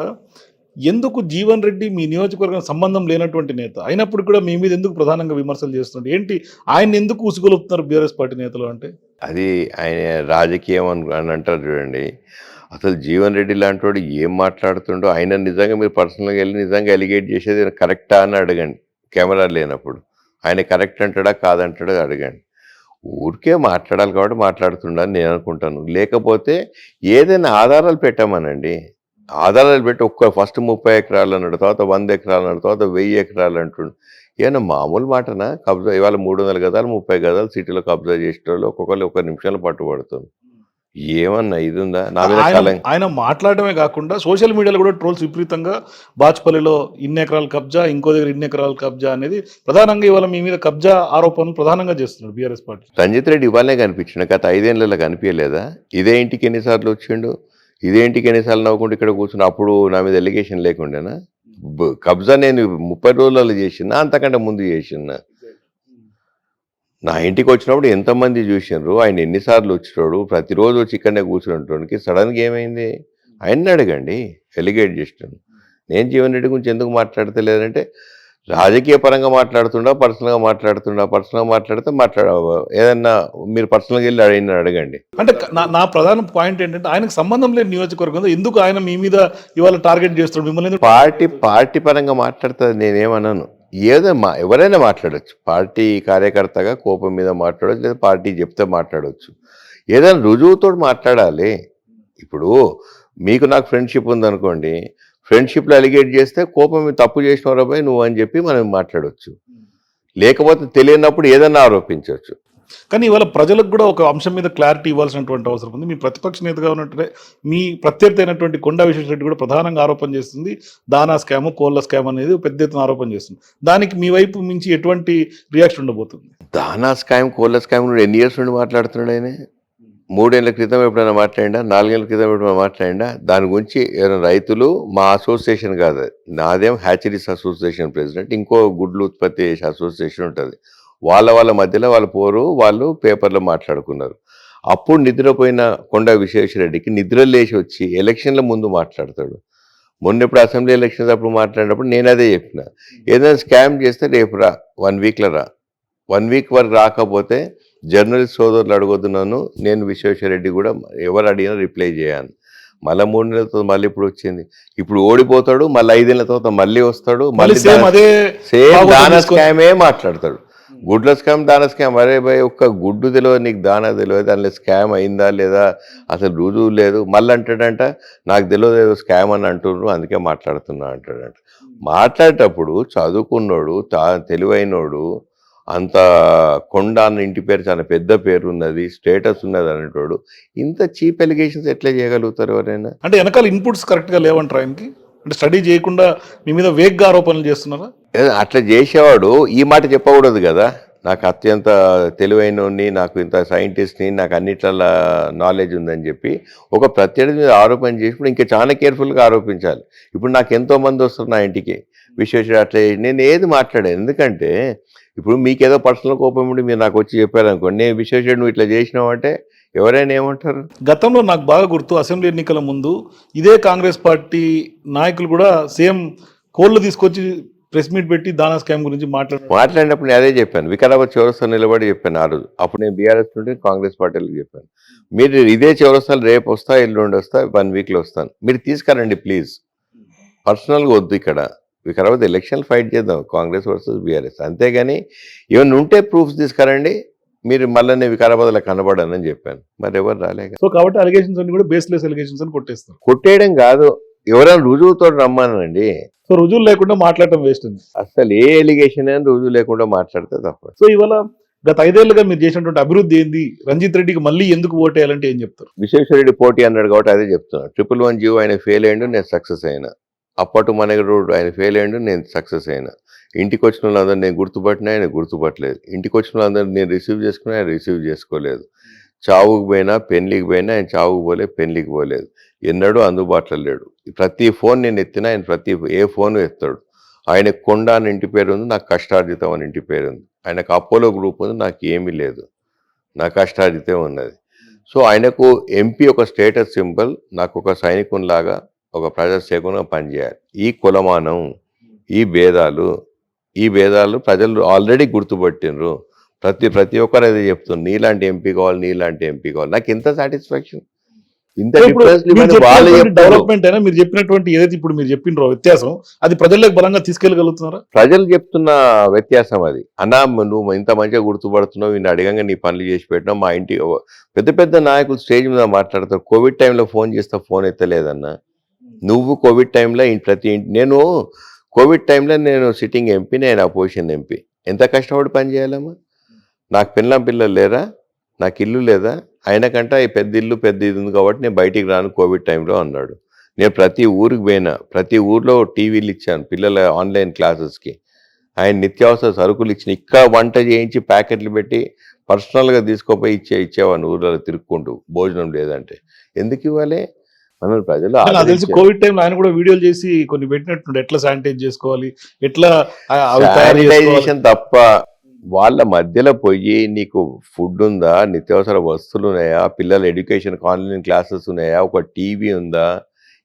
ఎందుకు జీవన్ రెడ్డి మీ నియోజకవర్గం సంబంధం లేనటువంటి నేత? అయినప్పుడు కూడా మీ మీద ఎందుకు ప్రధానంగా విమర్శలు చేస్తున్నారు? ఏంటి ఆయన ఎందుకు ఉసుగొలుపుతున్నారు బీఆర్ఎస్ పార్టీ నేతలు అంటే?
అది ఆయన రాజకీయం అని అని అంటారు చూడండి. అసలు జీవన్ రెడ్డి లాంటి వాడు ఏం మాట్లాడుతుండో ఆయన నిజంగా మీరు పర్సనల్గా వెళ్ళి నిజంగా ఎలిగేట్ చేసేది కరెక్టా అని అడగండి. కెమెరా లేనప్పుడు. ఆయన కరెక్ట్ అంటాడా కాదంటాడా అడగండి. ఊరికే మాట్లాడాలి కాబట్టి మాట్లాడుతుండని నేను అనుకుంటాను. లేకపోతే ఏదైనా ఆధారాలు పెట్టామనండి. ఆధారాలు పెట్టి ఒక్క ఫస్ట్ ముప్పై ఎకరాలు అన్నాడు తర్వాత వంద ఎకరాలు అన్నాడు తర్వాత వెయ్యి ఎకరాలు అంటుండు. ఏమన్నా మామూలు మాటనా? కబ్జా ఇవాళ మూడు వందల గదాలు ముప్పై గదాలు సిటీలో కబ్జా చేసిన వాళ్ళు ఒక్కొక్కరు ఒక నిమిషంలో పట్టుబడుతుంది ఏమన్నా ఇది ఉందా? నా మీద
ఆయన మాట్లాడటమే కాకుండా సోషల్ మీడియాలో కూడా ట్రోల్స్ విపరీతంగా బాచుపల్లిలో ఇన్ని ఎకరాల కబ్జా ఇంకో దగ్గర ఇన్ని ఎకరాల కబ్జా అనేది ప్రధానంగా ఇవాళ మీ మీద కబ్జా ఆరోపణలు ప్రధానంగా చేస్తున్నారు బీఆర్ఎస్ పార్టీ.
రంజిత్ రెడ్డి ఇవాళనే కనిపించిండు గత ఐదేళ్ళలో కనిపించలేదా? ఇదే ఇంటికి ఎన్నిసార్లు వచ్చిండు? ఇదే ఇంటికి ఎన్నిసార్లు నవ్వుకుంటూ ఇక్కడ కూర్చుని అప్పుడు నా మీద ఎలిగేషన్ లేకుండేనా? బ- కబ్జా నేను ముప్పై రోజులలో చేసినా అంతకంటే ముందు చేసినా. నా ఇంటికి వచ్చినప్పుడు ఎంతమంది చూసినారు ఆయన ఎన్నిసార్లు వచ్చినాడు? ప్రతిరోజు వచ్చి ఇక్కడనే కూర్చుంటానికి సడన్గా ఏమైంది? ఆయన్ని అడగండి ఎలిగేట్ చేసినాను. నేను జీవన్ రెడ్డి గురించి ఎందుకు మాట్లాడతలేదంటే రాజకీయ పరంగా మాట్లాడుతుండా పర్సనల్గా మాట్లాడుతుండా పర్సనల్గా మాట్లాడితే మాట్లాడ ఏదన్నా మీరు పర్సనల్గా వెళ్ళి ఆయన అడగండి.
అంటే నా ప్రధాన పాయింట్ ఏంటంటే ఆయనకు సంబంధం లేని నియోజకవర్గం ఎందుకు ఆయన మీ మీద ఇవాళ టార్గెట్ చేస్తున్నాడు? మిమ్మల్ని
పార్టీ పార్టీ పరంగా మాట్లాడుతుంది నేనేమన్నాను ఏదో మా ఎవరైనా మాట్లాడొచ్చు. పార్టీ కార్యకర్తగా కోపం మీద మాట్లాడొచ్చు లేదా పార్టీ చెప్తే మాట్లాడొచ్చు. ఏదైనా రుజువుతో మాట్లాడాలి. ఇప్పుడు మీకు నాకు ఫ్రెండ్షిప్ ఉందనుకోండి ఫ్రెండ్షిప్లో అలిగేట్ చేస్తే కోపం తప్పు చేసిన పోయి నువ్వు అని చెప్పి మనం మాట్లాడొచ్చు. లేకపోతే తెలియనప్పుడు ఏదైనా ఆరోపించవచ్చు
కానీ ఇవాళ ప్రజలకు కూడా ఒక అంశం మీద క్లారిటీ ఇవ్వాల్సినటువంటి అవసరం ఉంది. మీ ప్రతిపక్ష నేతగా ఉన్నట్టే మీ ప్రత్యర్థి అయినటువంటి కొండా విశ్వేశ్వరరెడ్డి కూడా ప్రధానంగా ఆరోపణ చేస్తుంది. దానా స్కామ్ కోళ్ళ స్కామ్ అనేది పెద్ద ఎత్తున ఆరోపణ చేస్తుంది. దానికి మీ వైపు మించి ఎటువంటి రియాక్షన్ ఉండబోతుంది?
దానా స్కామ్ కోళ్ళ స్కామ్ ఎన్ని ఇయర్స్ నుండి మాట్లాడుతున్నాడు ఆయన? మూడేళ్ళ క్రితం ఎప్పుడైనా మాట్లాడినా నాలుగేళ్ళ క్రితం ఎప్పుడైనా మాట్లాడినా దాని గురించి ఎవరైనా రైతులు మా అసోసియేషన్ కాదు నాదేం హ్యాచరీస్ అసోసియేషన్ ప్రెసిడెంట్ ఇంకో గుడ్లు ఉత్పత్తి చేసే అసోసియేషన్ ఉంటుంది. వాళ్ళ వాళ్ళ మధ్యలో వాళ్ళ పోరు వాళ్ళు పేపర్లో మాట్లాడుకున్నారు. అప్పుడు నిద్రపోయిన కొండ విశ్వేశ్వరరెడ్డికి నిద్ర లేచి వచ్చి ఎలక్షన్ల ముందు మాట్లాడతాడు. మొన్న ఇప్పుడు అసెంబ్లీ ఎలక్షన్స్ అప్పుడు మాట్లాడినప్పుడు నేను అదే చెప్పిన. ఏదైనా స్కామ్ చేస్తే రేపు రా వన్ వీక్లో రా. వన్ వీక్ వరకు రాకపోతే జర్నలిస్ట్ సోదరులు అడగొద్దున్నాను నేను విశ్వేశ్వరరెడ్డి కూడా ఎవరు అడిగినా రిప్లై చేయాను. మళ్ళీ మూడు నెలల తర్వాత మళ్ళీ ఇప్పుడు వచ్చింది. ఇప్పుడు ఓడిపోతాడు మళ్ళీ ఐదేళ్ళ తర్వాత మళ్ళీ వస్తాడు
మళ్ళీ సేమ్
దాన స్కామే మాట్లాడతాడు. గుడ్ల స్కామ్ దాన స్కామ్ అరే భయ్ ఒక్క గుడ్డు తెలియదు నీకు దాన తెలియదు దానిలో స్కామ్ అయిందా లేదా అసలు రుజువు లేదు. మళ్ళీ అంటాడంట నాకు తెలియదు ఏదో స్కామ్ అని అంటున్నారు అందుకే మాట్లాడుతున్నా అంటాడంట. మాట్లాడేటప్పుడు చదువుకున్నోడు తా తెలివైనోడు అంత కొండ అన్న ఇంటి పేరు చాలా పెద్ద పేరు ఉన్నది స్టేటస్ ఉన్నది అనేటోడు. ఇంత చీప్ ఎలిగేషన్స్ ఎట్లా చేయగలుగుతారు ఎవరైనా?
అంటే వెనకాల ఇన్పుట్స్ కరెక్ట్గా లేవంటారు ఆయనకి? అంటే స్టడీ చేయకుండా మీ మీద వేగ్గా ఆరోపణలు చేస్తున్నారా?
అట్లా చేసేవాడు ఈ మాట చెప్పకూడదు కదా. నాకు అత్యంత తెలివైనోడిని నాకు ఇంత సైంటిస్ట్ని నాకు అన్నిట్ల నాలెడ్జ్ ఉందని చెప్పి ఒక ప్రత్యర్థి మీద ఆరోపణ చేసినప్పుడు ఇంకా చాలా కేర్ఫుల్గా ఆరోపించాలి. ఇప్పుడు నాకు ఎంతో మంది వస్తారు నా ఇంటికి. విశ్వేశ్వర అట్లా నేను ఏది మాట్లాడాను. ఎందుకంటే ఇప్పుడు మీకు ఏదో పర్సనల్ కోపం ఉండి మీరు నాకు వచ్చి చెప్పారనుకోండి నేను విశ్వేశ్వరుడు నువ్వు ఇట్లా చేసినావు అంటే ఎవరైనా ఏమంటారు?
గతంలో నాకు బాగా గుర్తు అసెంబ్లీ ఎన్నికల ముందు ఇదే కాంగ్రెస్ పార్టీ నాయకులు కూడా సేమ్ కోళ్ళు తీసుకొచ్చి ప్రెస్ మీట్ పెట్టి దానా స్కామ్ గురించి మాట్లాడారు.
మాట్లాడినప్పుడు నేను అదే చెప్పాను వికారాబాద్ చౌరస్తా నిలబడి చెప్పాను ఆ రోజు. అప్పుడు నేను బీఆర్ఎస్ నుండి కాంగ్రెస్ పార్టీలకు చెప్పాను. మీరు ఇదే చౌరస్తాలు రేపు వస్తా ఎల్లుండి వస్తా వన్ వీక్లో వస్తాను. మీరు తీసుకురండి ప్లీజ్. పర్సనల్గా వద్దు ఇక్కడ. వికారాబాద్ ఎలక్షన్ ఫైట్ చేద్దాం కాంగ్రెస్ వర్సెస్ బీఆర్ఎస్ అంతేగాని ఏమైనా ఉంటే ప్రూఫ్స్ తీసుకురండి మీరు మళ్ళీ నేను వికారాబాద్లో కనబడానని చెప్పాను. మరి ఎవరు రాలేక
సో కాబట్టి అలిగేషన్స్ అన్ని కూడా బేస్లెస్ అలిగేషన్స్ అని కొట్టేస్తారు.
కొట్టేయడం కాదు ఎవరైనా రుజువుతో రమ్మానండి.
సో రుజువులు లేకుండా మాట్లాడటం వేస్ట్ ఉంది
అసలు ఏ ఎలిగేషన్ అని రుజువు లేకుండా మాట్లాడితే తప్ప
సో ఇవాళ గత ఐదేళ్ళుగా మీరు చేసినటువంటి అభివృద్ధి ఏంది? రంజిత్ రెడ్డికి మళ్ళీ ఎందుకు ఓటేయాలంటే ఏం చెప్తారు?
విశ్వేశ్వరరెడ్డి పోటీ అన్నాడు కాబట్టి అదే చెప్తున్నా. ట్రిపుల్ వన్ జీవో ఆయన ఫెయిల్ అయ్యిండు నేను సక్సెస్ అయినా. అప్పటి మనగడు ఆయన ఫెయిల్ అయ్యాడు నేను సక్సెస్ అయినా. ఇంటికి వచ్చిన వాళ్ళందరూ నేను గుర్తుపట్టినా ఆయన గుర్తుపట్టలేదు. ఇంటికి వచ్చిన వాళ్ళందరూ నేను రిసీవ్ చేసుకున్నా ఆయన రిసీవ్ చేసుకోలేదు. చావుకు పోయినా పెళ్ళికి పోయినా ఆయన చావుకు పోలేదు పెళ్ళికి పోలేదు. ఎన్నడూ అందుబాటులో లేడు. ప్రతి ఫోన్ నేను ఎత్తినా ఆయన ప్రతి ఏ ఫోన్ ఎత్తాడు. ఆయన కొండ అని ఇంటి పేరు ఉంది నాకు కష్టార్జితం అని ఇంటి పేరు ఉంది. ఆయనకు అపోలో గ్రూప్ ఉంది నాకు ఏమీ లేదు. నా కష్టార్జితం ఉన్నది. సో ఆయనకు ఎంపీ ఒక స్టేటస్ సింబల్ నాకు ఒక సైనికునిలాగా ఒక ప్రజాసేవకునిగా పనిచేయాలి. ఈ కులమానం ఈ భేదాలు ఈ భేదాలు ప్రజలు ఆల్రెడీ గుర్తుపట్టినరు ప్రతి ప్రతి ఒక్కరు అదే చెప్తున్నారు. నీలాంటి ఎంపీ కావాలి నీలాంటి ఎంపీ కావాలి. నాకు ఇంత సాటిస్ఫాక్షన్. ఇంత
డెవలప్మెంట్ అయినా మీరు చెప్పినటువంటి ఏదైతే ఇప్పుడు మీరు చెప్పినరో వ్యత్యాసం అది ప్రజల్లోకి బలంగా తీసుకెళ్ళగలుగుతున్నారా?
ప్రజలు చెప్తున్న వ్యత్యాసం అది. అన్నా నువ్వు ఇంత మంచిగా గుర్తుపడుతున్నావు నేను అడగంగా నీ పనులు చేసి పెట్టినావు మా ఇంటి పెద్ద పెద్ద నాయకులు స్టేజ్ మీద మాట్లాడతారు. కోవిడ్ టైంలో ఫోన్ చేస్తే ఫోన్ ఎత్తలేదన్న. నువ్వు కోవిడ్ టైంలో ప్రతి ఇంటి నేను కోవిడ్ టైంలో నేను సిట్టింగ్ ఎంపీ నేను అపోజిషన్ ఎంపీ. ఎంత కష్టపడి పనిచేయాలమ్మా నాకు పిల్లం పిల్లలు లేరా? నాకు ఇల్లు లేదా? అయినకంటే ఈ పెద్ద ఇల్లు పెద్ద ఇది ఉంది కాబట్టి నేను బయటికి రాను కోవిడ్ టైంలో అన్నాడు. నేను ప్రతి ఊరికి పోయినా ప్రతి ఊర్లో టీవీలు ఇచ్చాను పిల్లల ఆన్లైన్ క్లాసెస్కి. ఆయన నిత్యావసర సరుకులు ఇచ్చిన ఇక్కడ వంట చేయించి ప్యాకెట్లు పెట్టి పర్సనల్గా తీసుకోపోయి ఇచ్చే ఇచ్చేవాడిని ఊర్లలో తిరుక్కుంటూ భోజనం లేదంటే. ఎందుకు ఇవ్వాలి? మన ప్రజలు
తెలిసి. కోవిడ్ టైంలో ఆయన కూడా వీడియోలు చేసి కొన్ని పెట్టినట్టు ఎట్లా శానిటైజ్ చేసుకోవాలి ఎట్లా
శానిటైజేషన్ తప్ప వాళ్ళ మధ్యలో పోయి నీకు ఫుడ్ ఉందా నిత్యావసర వస్తువులు ఉన్నాయా పిల్లల ఎడ్యుకేషన్ ఆన్లైన్ క్లాసెస్ ఉన్నాయా ఒక టీవీ ఉందా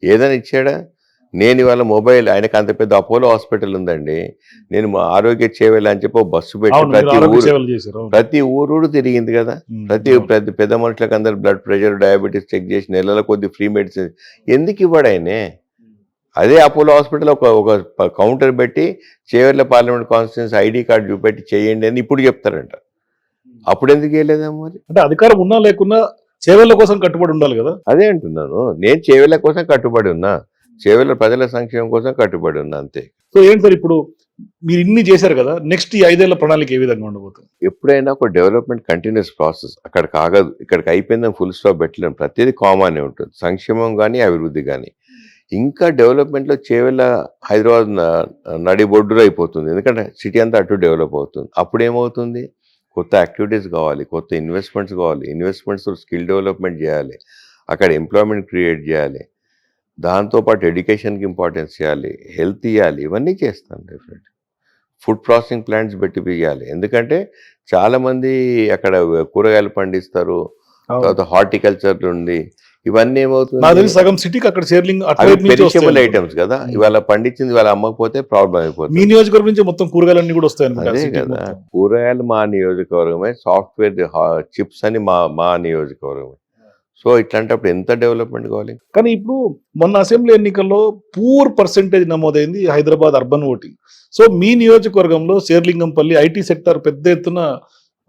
ఏదైనా ఇచ్చాడా నేను ఇవాళ మొబైల్ ఆయనకు అంత పెద్ద అపోలో హాస్పిటల్ ఉందండి. నేను మా ఆరోగ్య చేయాలి అని చెప్పి బస్సు పెట్టి ప్రతి ఊరు
సేవలు.
ప్రతి ఊరు తిరిగింది కదా. ప్రతి. ప్రతి పెద్ద మనుషులకు అందరు బ్లడ్ ప్రెషర్ డయాబెటీస్ చెక్ చేసి నెలల కొద్ది ఫ్రీ మెడిసిన్. ఎందుకు ఇవ్వడు ఆయనే? అదే అపోలో హాస్పిటల్ ఒక ఒక కౌంటర్ పెట్టి Chevella parliament constituency ID card చూపెట్టి చేయండి అని ఇప్పుడు చెప్తారంట. అప్పుడు ఎందుకు మరి?
అంటే అధికారం ఉన్నా లేకున్నా సేవల కోసం కట్టుబడి ఉండాలి కదా.
అదే అంటున్నాను. నేను చేవేళ్ళ కోసం కట్టుబడి ఉన్నా. చేవేళ్ళ ప్రజల సంక్షేమం కోసం కట్టుబడి ఉన్నా అంతే.
సో ఏంటి సార్ ఇప్పుడు మీరు ఇన్ని చేశారు కదా నెక్స్ట్ ఈ ఐదేళ్ళ ప్రణాళిక ఏ విధంగా ఉండబోతుంది?
ఎప్పుడైనా ఒక డెవలప్మెంట్ కంటిన్యూస్ ప్రాసెస్ అక్కడ కాగదు ఇక్కడికి అయిపోయిందని ఫుల్ స్టాప్ పెట్టలేము ప్రతిదీ కామన్ ఉంటుంది. సంక్షేమం కానీ అభివృద్ధి కానీ ఇంకా డెవలప్మెంట్లో చేవెళ్ళ హైదరాబాద్ నడిబొడ్డులో అయిపోతుంది. ఎందుకంటే సిటీ అంతా అటు డెవలప్ అవుతుంది. అప్పుడు ఏమవుతుంది? కొత్త యాక్టివిటీస్ కావాలి కొత్త ఇన్వెస్ట్మెంట్స్ కావాలి. ఇన్వెస్ట్మెంట్స్ స్కిల్ డెవలప్మెంట్ చేయాలి. అక్కడ ఎంప్లాయ్మెంట్ క్రియేట్ చేయాలి. దాంతోపాటు ఎడ్యుకేషన్కి ఇంపార్టెన్స్ చేయాలి హెల్త్ ఇవ్వాలి ఇవన్నీ చేస్తాను డెఫినెట్ ఫుడ్ ప్రాసెసింగ్ ప్లాంట్స్ పెట్టి పియ్యాలి. ఎందుకంటే చాలామంది అక్కడ కూరగాయలు పండిస్తారు తర్వాత హార్టికల్చర్ ఉంది ఇవన్నీ ఏమవుతుంది?
సగం సిటీకి అక్కడ షేర్లింగ్
పెరిషబుల్ ఐటమ్స్ కదా. ఇవాళ పండించింది ఇవాళ అమ్మకపోతే ప్రాబ్లం
మీ
అయిపోతుంది
నియోజకవర్గం నుంచి మొత్తం కూరగాయలన్నీ కూడా వస్తాయి
అదే కదా. కూరగాయలు మా నియోజకవర్గమే సాఫ్ట్వేర్ చిప్స్ అని మా మా నియోజకవర్గమే. సో ఇట్లాంటప్పుడు ఎంత డెవలప్మెంట్ కావాలి?
కానీ ఇప్పుడు మొన్న అసెంబ్లీ ఎన్నికల్లో పూర్ పర్సెంటేజ్ నమోదైంది హైదరాబాద్ అర్బన్ ఓటింగ్. సో మీ నియోజకవర్గంలో శేర్లింగంపల్లి ఐటీ సెక్టర్ పెద్ద ఎత్తున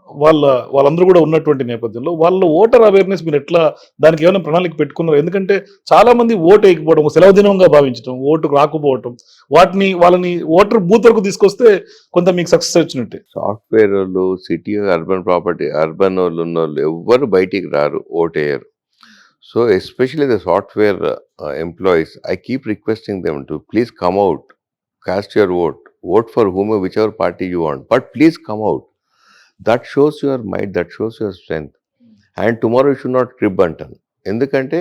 వాళ్ళ వాళ్ళందరూ కూడా ఉన్నటువంటి నేపథ్యంలో వాళ్ళ ఓటర్ అవేర్నెస్ మీరు ఎట్లా దానికి ఏమైనా ప్రణాళిక పెట్టుకున్నారు? ఎందుకంటే చాలా మంది ఓటు వేయకపోవడం సెలవు దినంగా భావించడం ఓటు రాకపోవడం వాటిని వాళ్ళని ఓటర్ బూత్ వరకు తీసుకొస్తే కొంత మీకు సక్సెస్ వచ్చినట్టే.
సాఫ్ట్వేర్ వాళ్ళు సిటీ అర్బన్ ప్రాపర్టీ అర్బన్ వాళ్ళు ఉన్న వాళ్ళు ఎవ్వరు బయటికి రారు ఓటేయరు. So especially the software employees I keep requesting them to please come out cast your vote vote for whom whichever party you want but please come out that shows your mind that shows your strength and tomorrow should not crib అంటాను ఎందుకంటే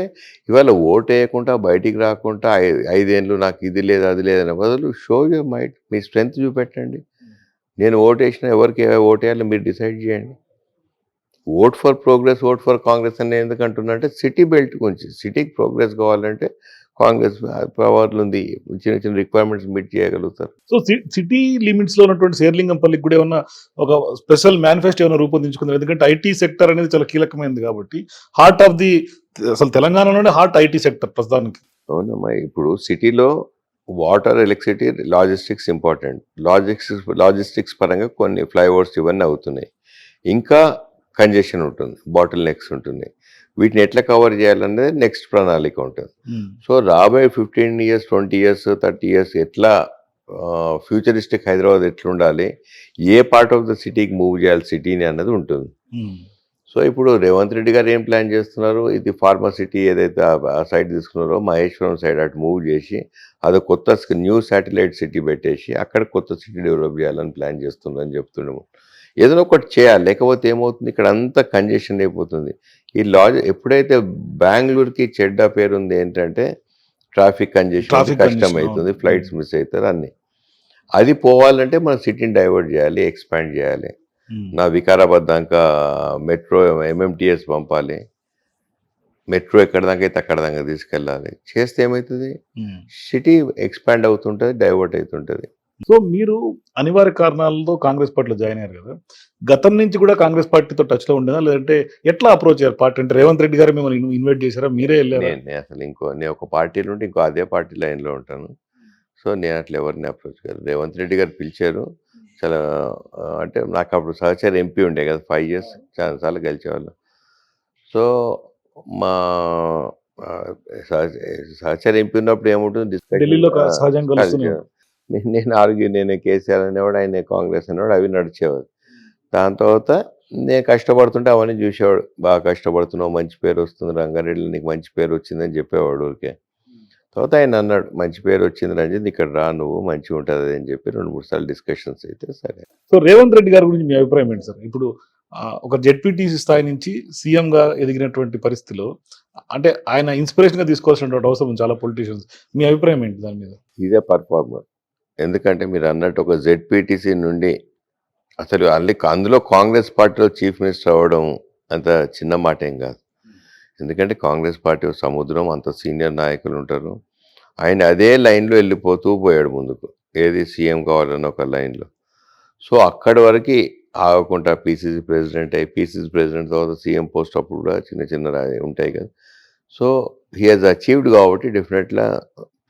ఇవాళ vote వేయకుండా బయటికి రాకుండా I- ఐదేళ్ళు నాకు ఇది లేదు అది లేదని బదులు షో యువర్ మైట్ మీ స్ట్రెంగ్త్ చూపెట్టండి. నేను ఓట్ వేసిన ఎవరికి ఓట్ వేయాలో మీరు డిసైడ్ చేయండి. Vote for progress vote for Congress అని ఎందుకు అంటున్నా అంటే సిటీ బెల్ట్ గురించి సిటీకి ప్రోగ్రెస్ కావాలంటే కాంగ్రెస్ పవర్లు ఉంది చిన్న చిన్న రిక్వైర్మెంట్స్ మీట్ చేయగలుగుతారు.
సో సిటీ లిమిట్స్లో ఉన్నటువంటి శేర్లింగంపల్లికి కూడా ఏమన్నా ఒక స్పెషల్ మేనిఫెస్టో ఏమైనా రూపొందించుకున్నారు ఎందుకంటే ఐటీ సెక్టర్ అనేది చాలా కీలకమైనది కాబట్టి హార్ట్ ఆఫ్ ది అసలు తెలంగాణలోనే హార్ట్ ఐటీ సెక్టర్ ప్రస్తుతానికి.
అవునమ్మా ఇప్పుడు సిటీలో water electricity logistics important logistics logistics పరంగా కొన్ని ఫ్లైఓవర్స్ ఇవన్నీ అవుతున్నాయి. ఇంకా కంజెషన్ ఉంటుంది బాటిల్ నెక్స్ ఉంటుంది. వీటిని ఎట్లా కవర్ చేయాలనేది నెక్స్ట్ ప్రణాళిక ఉంటుంది. సో రాబోయే fifteen years twenty years thirty years ఎట్లా ఫ్యూచరిస్టిక్ హైదరాబాద్ ఎట్లా ఉండాలి ఏ పార్ట్ ఆఫ్ ద సిటీకి మూవ్ చేయాలి సిటీని అన్నది ఉంటుంది. సో ఇప్పుడు రేవంత్ రెడ్డి గారు ఏం ప్లాన్ చేస్తున్నారు? ఇది ఫార్మా సిటీ ఏదైతే ఆ- ఆ సైడ్ తీసుకున్నారో మహేశ్వరం సైడ్ అటు మూవ్ చేసి అది కొత్త న్యూ శాటిలైట్ సిటీ పెట్టేసి అక్కడ కొత్త సిటీ డెవలప్ చేయాలని ప్లాన్ చేస్తున్నారని చెప్తున్నాము ఏదైనా ఒకటి చేయాలి. లేకపోతే ఏమవుతుంది? ఇక్కడ అంతా కంజెషన్ అయిపోతుంది. ఈ లాజ్ ఎప్పుడైతే బెంగళూరుకి చెడ్డ పేరు ఉంది ఏంటంటే ట్రాఫిక్ కంజెషన్ కష్టం అవుతుంది. ఫ్లైట్స్ మిస్ అవుతారు అన్ని. అది పోవాలంటే మనం సిటీని డైవర్ట్ చేయాలి ఎక్స్పాండ్ చేయాలి. నా వికారాబాద్ దాకా మెట్రో ఎంఎంటీఎస్ పంపాలి. మెట్రో ఎక్కడ దాకా అయితే అక్కడ దాకా తీసుకెళ్ళాలి. చేస్తే ఏమవుతుంది? సిటీ ఎక్స్పాండ్ అవుతుంటుంది డైవర్ట్ అవుతుంటుంది.
సో మీరు అనివార్య కారణాలతో కాంగ్రెస్ పార్టీలో జాయిన్ అయ్యారు కదా. గతం నుంచి కూడా కాంగ్రెస్ పార్టీతో టచ్లో ఉండేదా లేదంటే ఎట్లా అప్రోచ్ అయ్యారు? పార్టీ అంటే రేవంత్ రెడ్డి గారు మిమ్మల్ని ఇన్వైట్ చేశారా? మీరే వెళ్ళారా?
అసలు ఇంకో నేను ఒక పార్టీ నుండి ఇంకో అదే పార్టీ లైన్లో ఉంటాను. సో నేను అట్లా ఎవరిని అప్రోచ్ కాదు రేవంత్ రెడ్డి గారు పిలిచారు. చాలా అంటే నాకు అప్పుడు సహచర ఎంపీ ఉండే కదా ఫైవ్ ఇయర్స్ చాలాసార్లు గెలిచేవాళ్ళు. సో మా సహచర ఎంపీ ఉన్నప్పుడు ఏముంటుంది?
ఢిల్లీలో సహజంగా
నేను- ఆర్గ్యూ నేను కేసీఆర్ అనేవాడు ఆయన కాంగ్రెస్ అనేవాడు అవి నడిచేవాడు దాని తర్వాత నేను కష్టపడుతుంటే అవన్నీ చూసేవాడు. బాగా కష్టపడుతున్నావు మంచి పేరు వస్తుంది రంగారెడ్డిలో నీకు మంచి పేరు వచ్చిందని చెప్పేవాడు ఊరికే. తర్వాత ఆయన అన్నాడు మంచి పేరు వచ్చింది రంజిత్ ఇక్కడ రా నువ్వు మంచిగా ఉంటుంది అని చెప్పి రెండు మూడు సార్లు డిస్కషన్స్ అయితే సరే.
సో రేవంత్ రెడ్డి గారి గురించి మీ అభిప్రాయం ఏంటి సార్? ఇప్పుడు ఒక జెడ్పీటీసీ స్థాయి నుంచి సీఎం గా ఎదిగినటువంటి పరిస్థితిలో అంటే ఆయన ఇన్స్పిరేషన్గా తీసుకోవాల్సినటువంటి అవసరం చాలా పొలిటీషియన్స్. మీ అభిప్రాయం ఏంటి దాని మీద?
ఇదే పర్ఫార్మర్. ఎందుకంటే మీరు అన్నట్టు ఒక జెడ్పీటీసీ నుండి అసలు అల్లి అందులో కాంగ్రెస్ పార్టీలో చీఫ్ మినిస్టర్ అవ్వడం అంత చిన్న మాట ఏం కాదు. ఎందుకంటే కాంగ్రెస్ పార్టీ సముద్రం అంత సీనియర్ నాయకులు ఉంటారు. ఆయన అదే లైన్లో వెళ్ళిపోతూ పోయాడు ముందుకు. ఏది సీఎం కావాలన్న ఒక లైన్లో. సో అక్కడి వరకు ఆగకుండా పీసీసీ ప్రెసిడెంట్ అయ్యి పీసీసీ ప్రెసిడెంట్ తర్వాత సీఎం పోస్ట్ అప్పుడు కూడా చిన్న చిన్న ఉంటాయి కదా. సో హీ హాజ్ అచీవ్డ్ కాబట్టి డెఫినెట్గా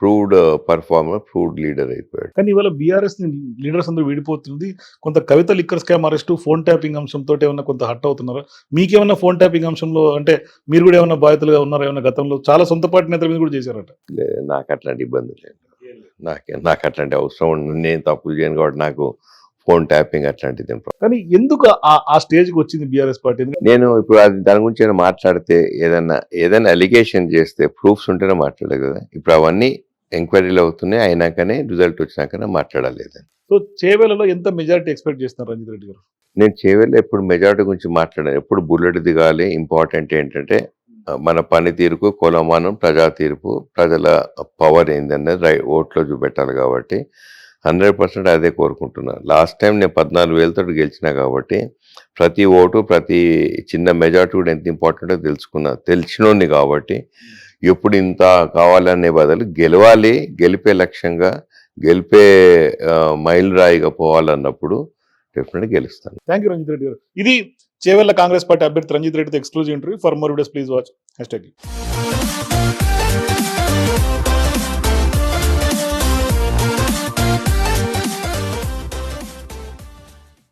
ప్రూవ్డ్ పర్ఫార్మర్ ప్రూవ్డ్ లీడర్ అయిపోయాడు.
కానీ ఇవాళ బీఆర్ఎస్ లీడర్స్ అందరూ విడిపోతుంది. కొంత Kavitha liquor scam arrest phone tapping అంశంతో ఏమన్నా కొంత హట్ అవుతున్నారా? మీకేమన్నా ఫోన్ ట్యాపింగ్ అంశంలో అంటే మీరు కూడా ఏమన్నా బాధితులుగా ఉన్నారా ఏమన్నా గతంలో? చాలా సొంత పార్టీ నేతల మీద కూడా చేశారట.
నాకు అట్లాంటి ఇబ్బంది లేదు. నాకే నాకు అట్లాంటి అవసరం నేను తప్పులు చేయను కాబట్టి నాకు ఫోన్ ట్యాపింగ్ అట్లాంటిది.
కానీ ఎందుకు ఆ- ఆ స్టేజ్కి వచ్చింది బీఆర్ఎస్ పార్టీ?
నేను ఇప్పుడు అది దాని గురించి ఏమైనా మాట్లాడితే ఏదన్నా ఏదైనా అలిగేషన్ చేస్తే ప్రూఫ్స్ ఉంటేనే మాట్లాడదు కదా. ఇప్పుడు అవన్నీ ఎంక్వైరీలు అవుతున్నాయి అయినాకనే రిజల్ట్ వచ్చినాకనే మాట్లాడలేదు
సో చేవేలలో ఎంత మెజారిటీ ఎక్స్పెక్ట్ చేస్తున్నారు రంజిత్ రెడ్డి గారు?
నేను చేవెళ్ళి ఎప్పుడు మెజారిటీ గురించి మాట్లాడాను. ఎప్పుడు బుల్లెట్ దిగాలి ఇంపార్టెంట్ ఏంటంటే మన పనితీరుకు కొలమానం ప్రజా తీర్పు ప్రజల పవర్ ఏందన్నది రై ఓట్లో చూపెట్టాలి కాబట్టి హండ్రెడ్ పర్సెంట్ అదే కోరుకుంటున్నాను లాస్ట్ టైం నేను పద్నాలుగు వేలతో గెలిచినా కాబట్టి ప్రతి ఓటు ప్రతి చిన్న మెజార్టీ కూడా ఎంత ఇంపార్టెంటో తెలుసుకున్నా తెలిసినోడిని కాబట్టి ఎప్పుడు ఇంత కావాలనే బదులు గెలవాలి గెలిపే లక్ష్యంగా గెలిపే మైల్ రాయిగా పోవాలన్నప్పుడు డెఫినెట్గా గెలుస్తాను.
థ్యాంక్ యూ రంజిత్ రెడ్డి గారు. ఇది చేవెళ్ళ కాంగ్రెస్ పార్టీ అభ్యర్థి రంజిత్ రెడ్డితో exclusive interview for more videos please watch hashtag